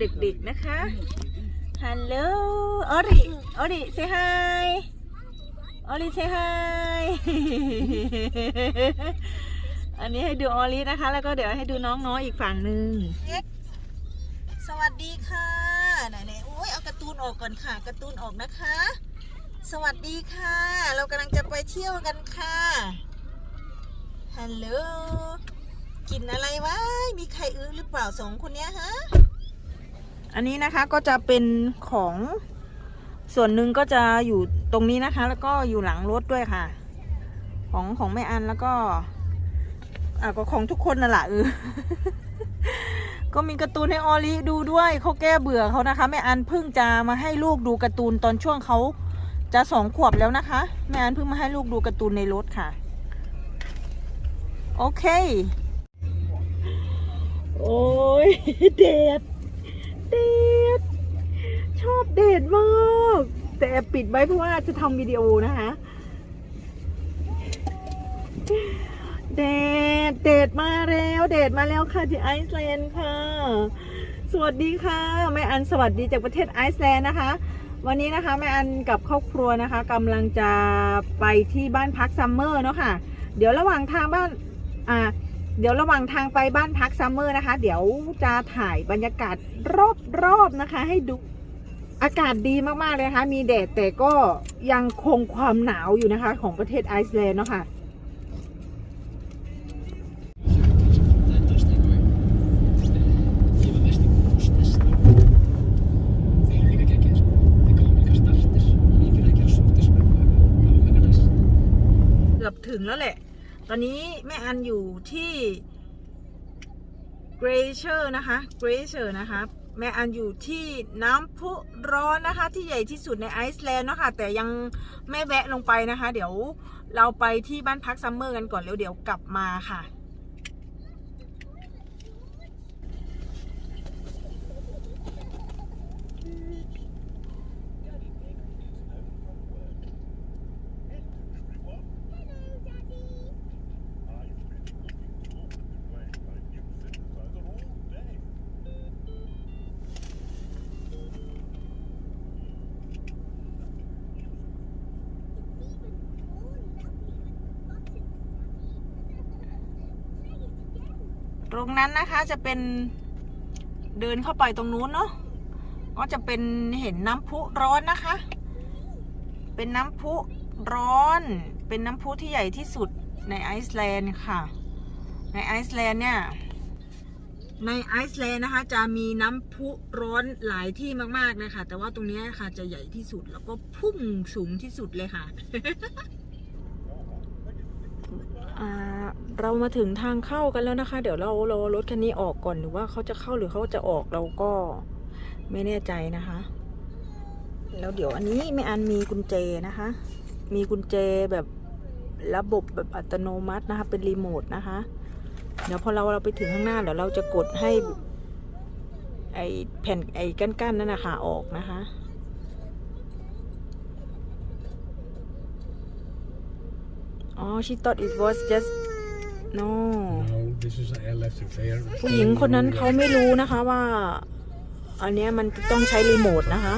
ดูพวกเด็กๆนะคะ ฮัลโหลออริออริเซฮายออริเซฮายอันนี้ให้ดูออรินะคะ แล้วก็เดี๋ยวให้ดูน้องๆอีกฝั่งหนึ่งสวัสดีค่ะไหนๆโอ้ยเอาการ์ตูนออกก่อนค่ะการ์ตูนออกนะคะ สวัสดีค่ะ เรากำลังจะไปเที่ยวกันค่ะฮัลโหลกินอะไรวะมีใครอื้อหรือเปล่าสองคนเนี้ยฮะ อันนี้นะคะก็จะเป็นของส่วนหนึ่งก็จะอยู่ตรงนี้นะคะ แล้วก็อยู่หลังรถด้วยค่ะ ของของแม่อันแล้วก็อะก็ของทุกคนน่ะแหละเออก็มีการ์ตูนให้ออลิดูด้วยเขาแก้เบื่อเขานะคะแม่อันเพิ่งจะมาให้ลูกดูการ์ตูนตอนช่วงเขาจะสองขวบแล้วนะคะแม่อันเพิ่งมาให้ลูกดูการ์ตูนในรถค่ะ โอเค โอ้ยเด็ด เดดชอบเดดมากแต่แอบปิดไว้เพราะว่าจะทำวิดีโอนะคะเดดเดดมาแล้วเดดมาแล้วค่ะที่ไอซ์แลนด์ค่ะ สวัสดีค่ะแม่อันสวัสดีจากประเทศไอซ์แลนด์นะคะ วันนี้นะคะแม่อันกับครอบครัวนะคะกำลังจะไปที่บ้านพักซัมเมอร์เนาะค่ะ เดี๋ยวระหว่างทางบ้านอ่า เดี๋ยวระหว่างทางไปบ้านพักซัมเมอร์นะคะ เดี๋ยวจะถ่ายบรรยากาศรอบๆนะคะ ให้ดูอากาศดีมากๆเลยนะคะ มีแดดแต่ก็ยังคงความหนาวอยู่นะคะ ของประเทศไอซ์แลนด์เนาะค่ะเกือบถึงแล้วแหละ ตอนนี้แม่อันอยู่ที่เกรเชอร์นะคะเกรเชอร์นะคะแม่อันอยู่ที่น้ำพุร้อนนะคะ ที่ใหญ่ที่สุดในไอซ์แลนด์เนาะค่ะแต่ยังไม่แวะลงไปนะคะ เดี๋ยวเราไปที่บ้านพักซัมเมอร์กันก่อนแล้วเดี๋ยวกลับมาค่ะ ตรงนั้นนะคะจะเป็นเดินเข้าไปตรงนู้นเนาะก็จะเป็นเห็นน้ำพุร้อนนะคะ เป็นน้ำพุร้อน เป็นน้ำพุที่ใหญ่ที่สุดในไอซ์แลนด์ค่ะ ในไอซ์แลนด์เนี่ย ในไอซ์แลนด์นะคะ จะมีน้ำพุร้อนหลายที่มากๆเลยค่ะ แต่ว่าตรงนี้ค่ะจะใหญ่ที่สุดแล้วก็พุ่งสูงที่สุดเลยค่ะ เรามาถึงทางเข้ากันแล้วนะคะ เดี๋ยวเรารอรถคันนี้ออกก่อนหรือว่าเขาจะเข้าหรือเขาจะออกเราก็ไม่แน่ใจนะคะ แล้วเดี๋ยวอันนี้แม่อันมีกุญแจนะคะ มีกุญแจแบบระบบแบบอัตโนมัตินะคะ เป็นรีโมทนะคะ เดี๋ยวพอเราเราไปถึงข้างหน้าเดี๋ยวเราจะกดให้ไอแผ่นไอกั้นๆนั่นนะคะออกนะคะอ๋อ she thought it was just no No, this is I left it there ผู้หญิงคนนั้นเขาไม่รู้นะคะว่า อันเนี้ยมันต้องใช้รีโมทนะคะ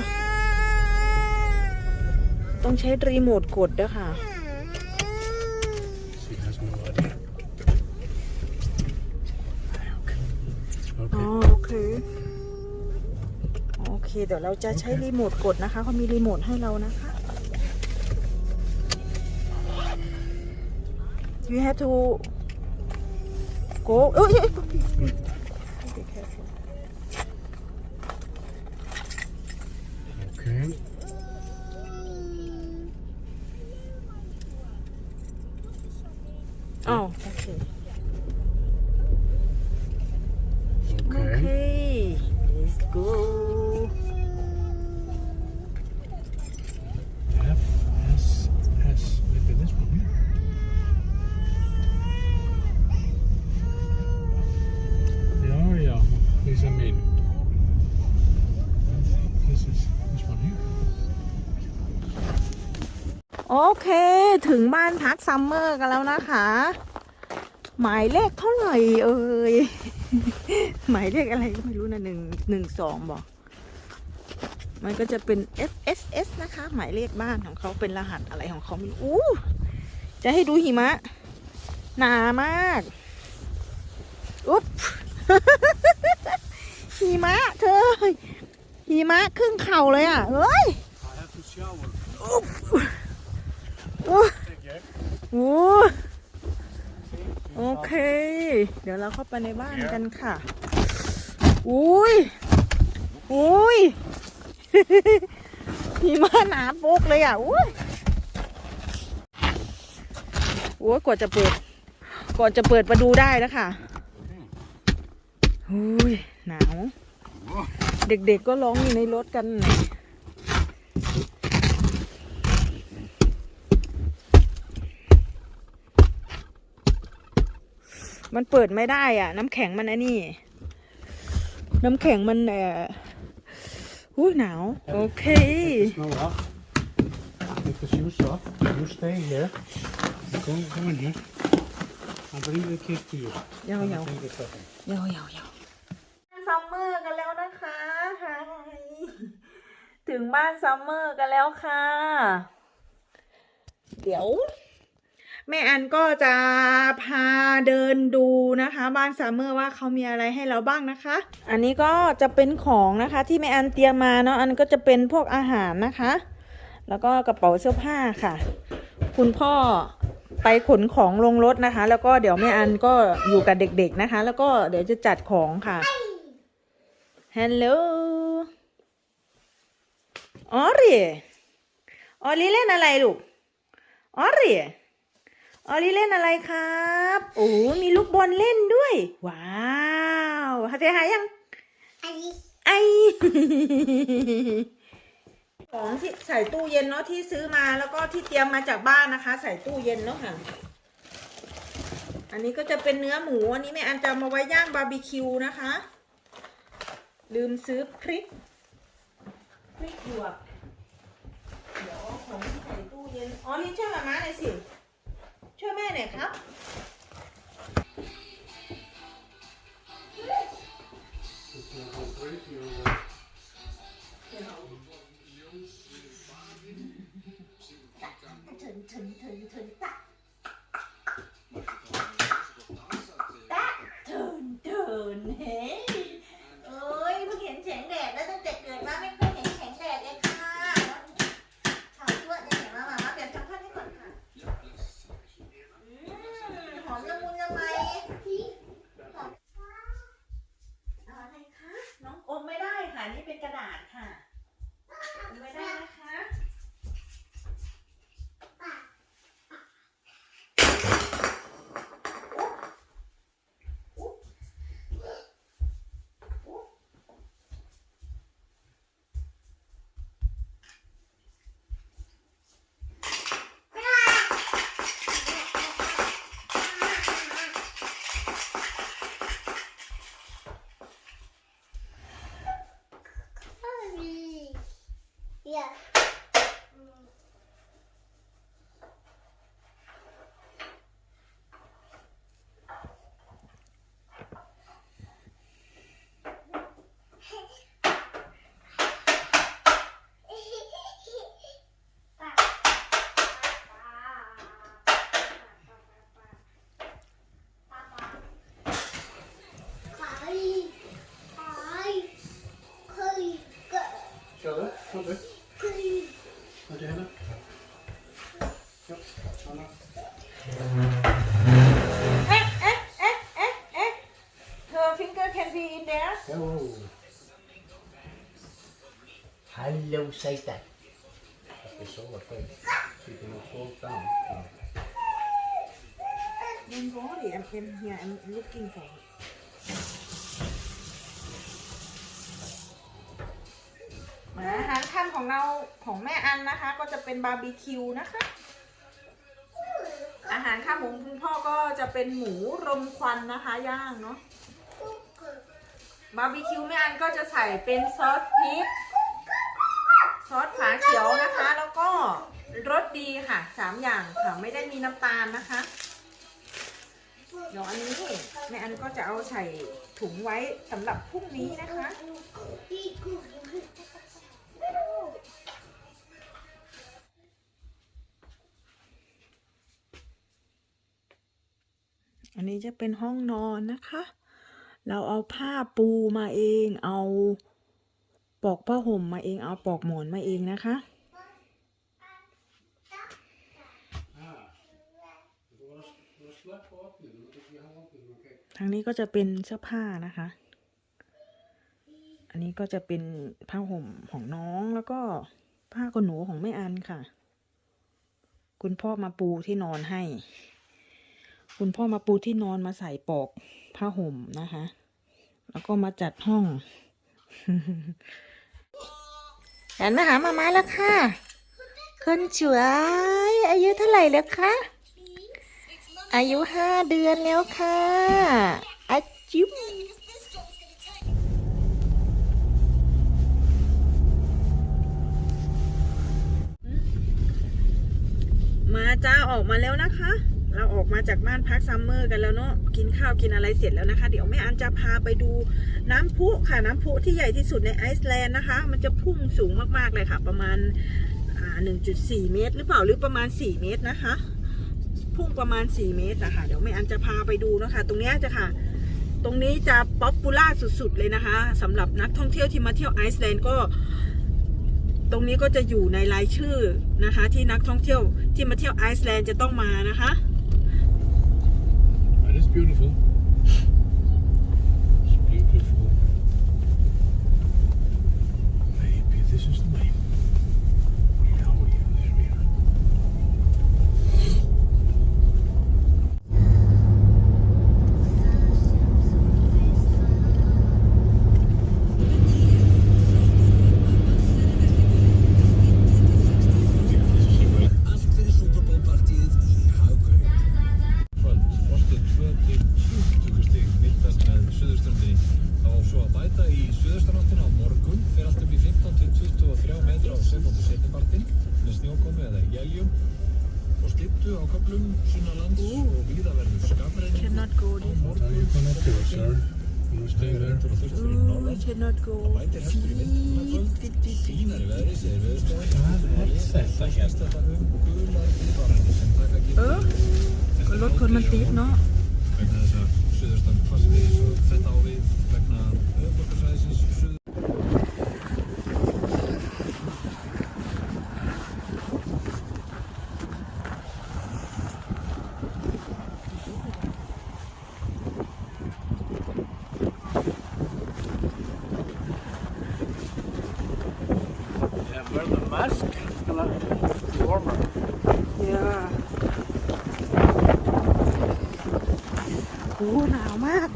ต้องใช้รีโมทกดด้วยค่ะ She has no idea Okay อ๋อ Okay โอเค โอเค เดี๋ยวเราจะใช้รีโมทกดนะคะเขามีรีโมทให้เรานะคะ you have to go เอ้ยเอ้ย Be careful. Okay Oh, okay. Okay Okay, let's go. F S S Maybe this one here Yeah, yeah These I mean I think this is this one here โอเค ถึงบ้านพักซัมเมอร์กันแล้วนะคะ หมายเลขเท่าไหร่เอ่ย หมายเลขอะไรก็ไม่รู้นะหนึ่งหนึ่งสองบอก มันก็จะเป็น F S S นะคะ หมายเลขบ้านของเขาเป็นรหัสอะไรของเขาไม่รู้อู้จะให้ดูหิมะ หนามากอุ๊บหิมะเธอหิมะครึ่งเข่าเลยอะ เฮ้ย I have to shower. โอ้โหโอเค เดี๋ยวเราเข้าไปในบ้านกันค่ะ อุ้ยอุ้ยหิมะหนาโป๊กเลยอะอุ้ยโอ้ยกว่าจะเปิด ก่อนจะเปิดมาดูได้แล้วค่ะอุ้ยหนาว เด็กๆก็ร้องอยู่ในรถกัน มันเปิดไม่ได้อะ น้ำแข็งมันไอ้นี่น้ำแข็งมันเอ่ออุ้ยหนาว โอเค Take the snow off. Take the shoes off. You stay here. Go, go in here. I'll bring the kid to you. Yeah, I'll yeah. Take the second. ยาวยาวยาวซัมเมอร์กันแล้วนะคะไฮถึงบ้านซัมเมอร์กันแล้วค่ะ เดี๋ยว แม่อันก็จะพาเดินดูนะคะ บ้านซัมเมอร์ว่าเขามีอะไรให้เราบ้างนะคะ อันนี้ก็จะเป็นของนะคะที่แม่อันเตรียมมาเนาะอันก็จะเป็นพวกอาหารนะคะ แล้วก็กระเป๋าเสื้อผ้าค่ะ คุณพ่อไปขนของลงรถนะคะ แล้วก็เดี๋ยวแม่อันก็อยู่กับเด็กๆนะคะ แล้วก็เดี๋ยวจะจัดของค่ะฮัลโหลออรีออรีเล่นอะไรลูกออรี ออรีเล่นอะไรครับ โอ้มีลูกบอลเล่นด้วย ว้าวหาเจหายยัง ไอของที่ใส่ตู้เย็นเนาะที่ซื้อมาแล้วก็ที่เตรียมมาจากบ้านนะคะ ใส่ตู้เย็นเนาะค่ะ อันนี้ก็จะเป็นเนื้อหมูอันนี้แม่อันจะเอามาไว้ย่างบาร์บีคิวนะคะ ลืมซื้อพริกพริกหยวกเดี๋ยวเอาของที่ใส่ตู้เย็นอ๋อนี่ช่วยมาม่าหน่อยสิช่วย แม่หน่อยครับ It's not so pretty, you're, uh, ถึงถึงถึงถึงตะตะถึงถึงเฮ้ยเอ้ยเพิ่งเห็นแสงแดดแล้วตั้งแต่เกิดมาไม่เคยเห็นแสงแดดเลยค่ะชาวชั่วเนี่ยเห็นมาหมามาเปลี่ยนทำท่าให้ก่อนค่ะอืมหอมละมุนละไมหอมเอาอะไรคะ น้องอมไม่ได้ค่ะ นี่เป็นกระดาษค่ะอมไม่ได้นะคะ Yeah. Hi. Hi. Hi. Kjell, kom du. Hi. Har du henne? Ja, Anna. เอ๊ะเอ๊ะเอ๊ะเอ๊ะเอ๊ะเธอ finger can be in there Hello. Hello, Satan. It's so afraid. You can not fall down. Don't worry I'm in here I'm looking for it อาหารค่ำของเราของแม่อันนะคะ ก็จะเป็นบาร์บีคิวนะคะ อาหารค่ำของคุณพ่อก็จะเป็นหมูรมควันนะคะย่างเนาะบาร์บีคิวแม่อันก็จะใส่เป็นซอสพริก ซอสฝาเขียวนะคะ แล้วก็รสดีค่ะสามอย่างค่ะไม่ได้มีน้ำตาลนะคะ เดี๋ยวอันนี้แม่อันก็จะเอาใส่ถุงไว้สำหรับพรุ่งนี้นะคะ อันนี้จะเป็นห้องนอนนะคะ เราเอาผ้าปูมาเองเอา ปอกผ้าห่มมาเองเอาปลอกหมอนมาเองนะคะ ทางนี้ก็จะเป็นเสื้อผ้านะคะ อันนี้ก็จะเป็นผ้าห่มของน้องแล้วก็ผ้าขนหนูของแม่อันค่ะ คุณพ่อมาปูที่นอนให้ คุณพ่อมาปูที่นอนมาใส่ปลอกผ้าห่มนะคะ แล้วก็มาจัดห้อง เห็นไหมหามามาแล้วค่ะ คนสวย อายุเท่าไหร่แล้วคะ อายุห้าเดือนแล้วค่ะอาจุ๊บมาจ้าออกมาแล้วนะคะ เราออกมาจากบ้านพักซัมเมอร์กันแล้วเนาะกินข้าวกินอะไรเสร็จแล้วนะคะ เดี๋ยวแม่อันจะพาไปดูน้ำพุค่ะน้ำพุที่ใหญ่ที่สุดในไอซ์แลนด์นะคะ มันจะพุ่งสูงมากๆเลยค่ะ ประมาณ1.4 เมตร หรือเปล่าหรือประมาณ 4 เมตรนะคะ พุ่งประมาณ 4 เมตรนะคะเดี๋ยวแม่อันจะพาไปดูนะคะ ตรงนี้จะค่ะตรงนี้จะป๊อปปูล่าสุดๆเลยนะคะสำหรับนักท่องเที่ยวที่มาเที่ยวไอซ์แลนด์ก็ตรงนี้ก็จะอยู่ในรายชื่อนะคะ ที่นักท่องเที่ยวที่มาเที่ยวไอซ์แลนด์จะต้องมานะคะ beautiful. Þetta Það hérst þetta um gular viðvaranir sem taka gildi เออก็รถคนมันติดเนาะ vegna þess að suðaustan hvassviðis og þetta á við vegna höfuborgarsvæðisins suður Yeah, wear the mask. It's gonna be warmer. เดี๋ยวโอ้ หนาวมาก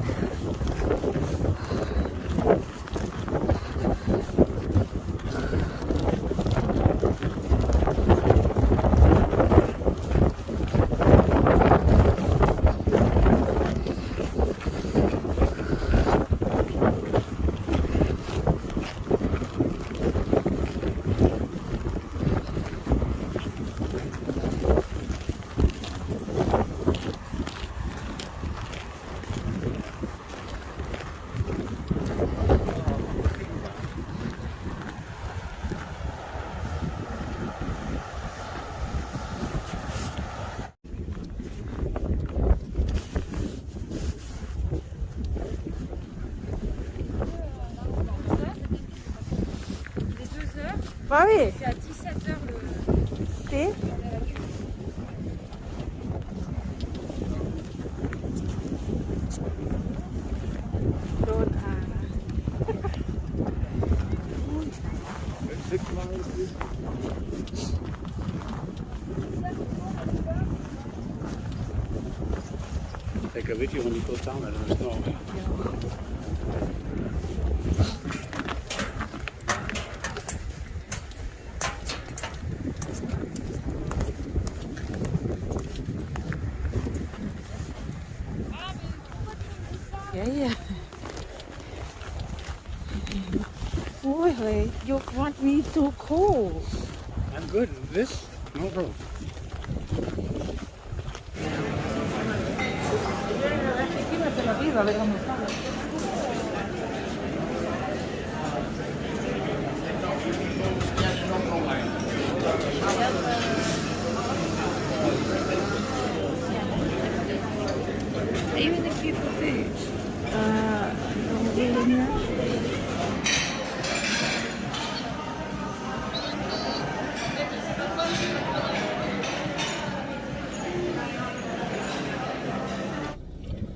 Bah oui. C'est à 17h le. Et Dakar wird hier um die Kurtarne, das ist noch. Yeah, yeah. Hơi, you want me to cold. I'm good. This? No problem. Even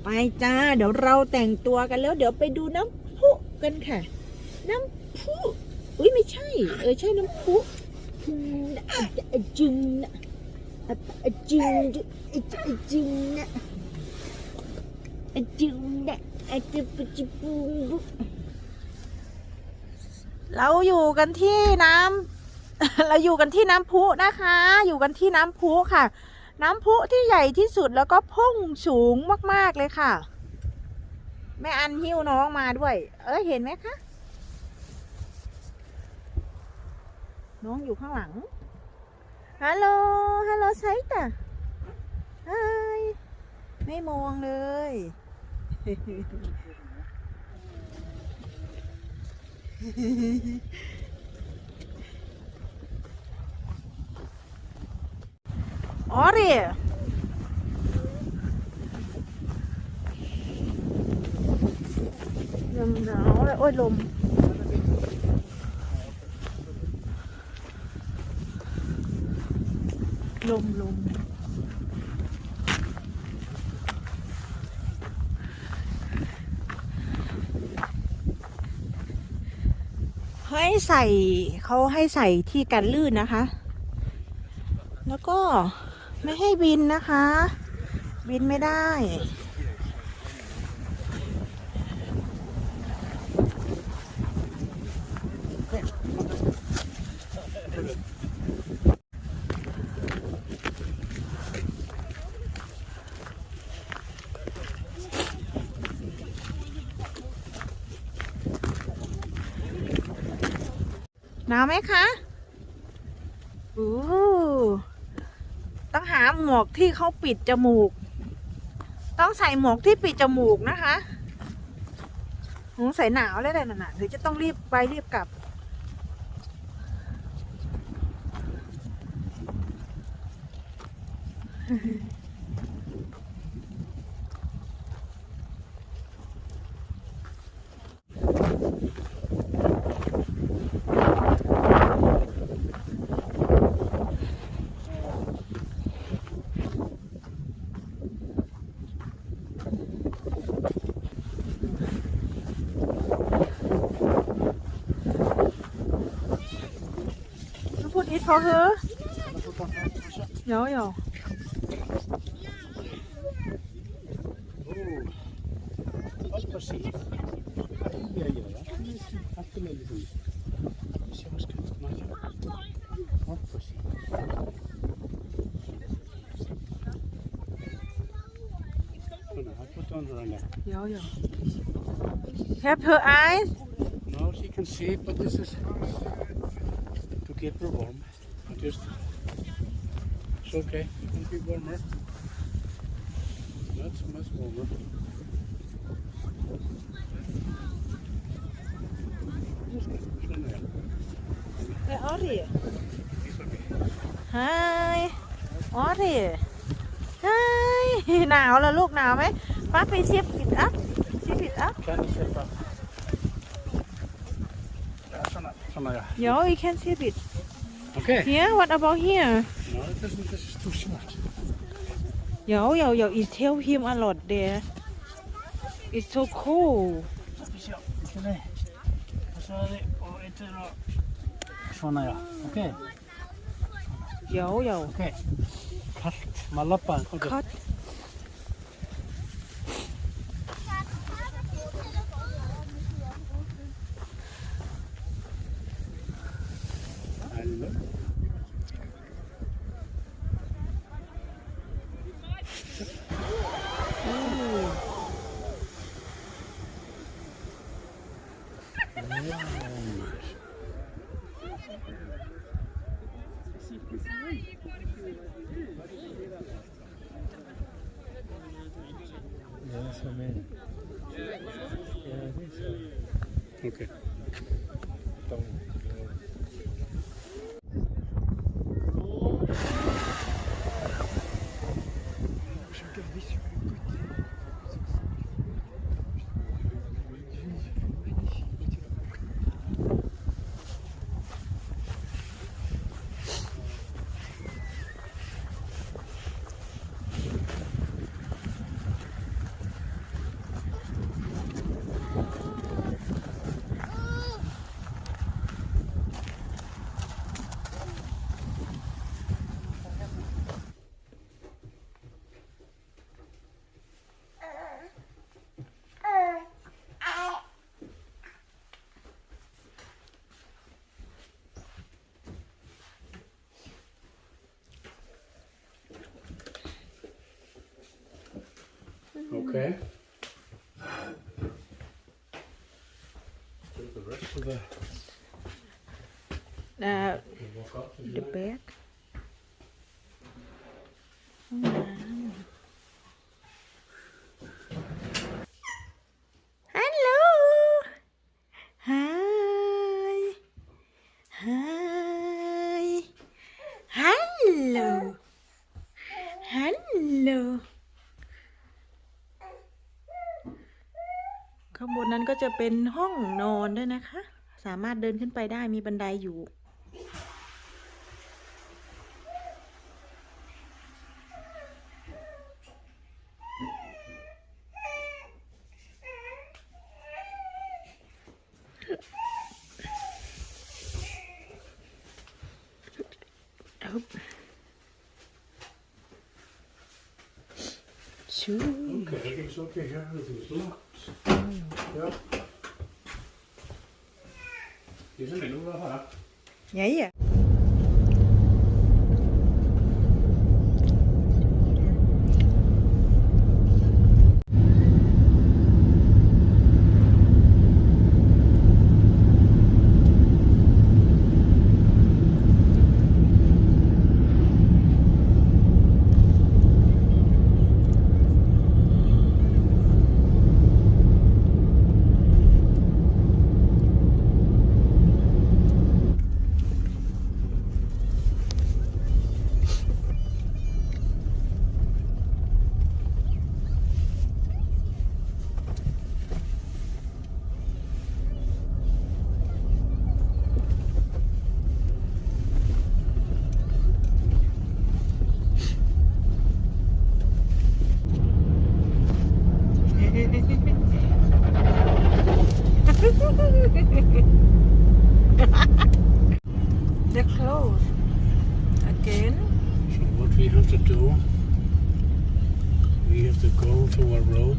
ไปจ้า เดี๋ยวเราแต่งตัวกันแล้ว เดี๋ยวไปดูน้ำพุกันค่ะ น้ำพุอุ้ยไม่ใช่ เออใช่น้ำพุอืมอะจึงนะจึงอะจึงนะจึงนะจึงปะจิปูบุเราอยู่กันที่น้ำเราอยู่กันที่น้ำพุนะคะ อยู่กันที่น้ำพุค่ะ น้ำพุที่ใหญ่ที่สุดแล้วก็พุ่งสูงมากๆเลยค่ะ แม่อันหิ้วน้องมาด้วย เอ้ยเห็นไหมคะ น้องอยู่ข้างหลัง ฮัลโหล ฮัลโหลไซต์อะไฮไม่มองเลยอ๋ อเรียลมหนาวเลยโอ้ยลมลมลมให้ใส่เขาให้ใส่ที่กันลื่นนะคะ แล้วก็ ไม่ให้บินนะคะ บินไม่ได้หนาวไหมคะอู้ ต้องหมวกที่เขาปิดจมูก ต้องใส่หมวกที่ปิดจมูกนะคะหนูใส่หนาวแล้วแหละน่ะหรือจะต้องรีบไปรีบกลับ Niet van her? Ja, ja. Wat precies? Yeah, yeah. Have her eyes? No, she can see, but this is keep her warm. I just, it's okay. It will be warmer. Not so much warmer. Just svona, ja. Where are they? This will be. Hi. Are they? Hi. หนาวแล้วลูกหนาวไหมป้าไปเสียบปิดอัพเสียบปิดอัพ Kan du släppa? Ja, såna, såna ja. Ja, you can see it. okay. Yeah, what about here? No, this yeah. this is too. Yo, yo, yo, it him a lot there. It's so cool. Okay. Yo, yo. Okay. Cut. Okay. Cut. Yeah, so many. Yeah, I think so. Okay. Don't. Okay. Take the rest of the. อ่า Walk up to the the back ฮัลโหล Hi Hi Hello Hello ข้างบนนั้นก็จะเป็นห้องนอนด้วยนะคะ สามารถเดินขึ้นไปได้มีบันไดอยู่ชู Okay, everything's okay here. Everything's locked. Giữ sức mình đúng đó phải không? Nhảy à? They're closed again. So what we have to do, we have to go to a road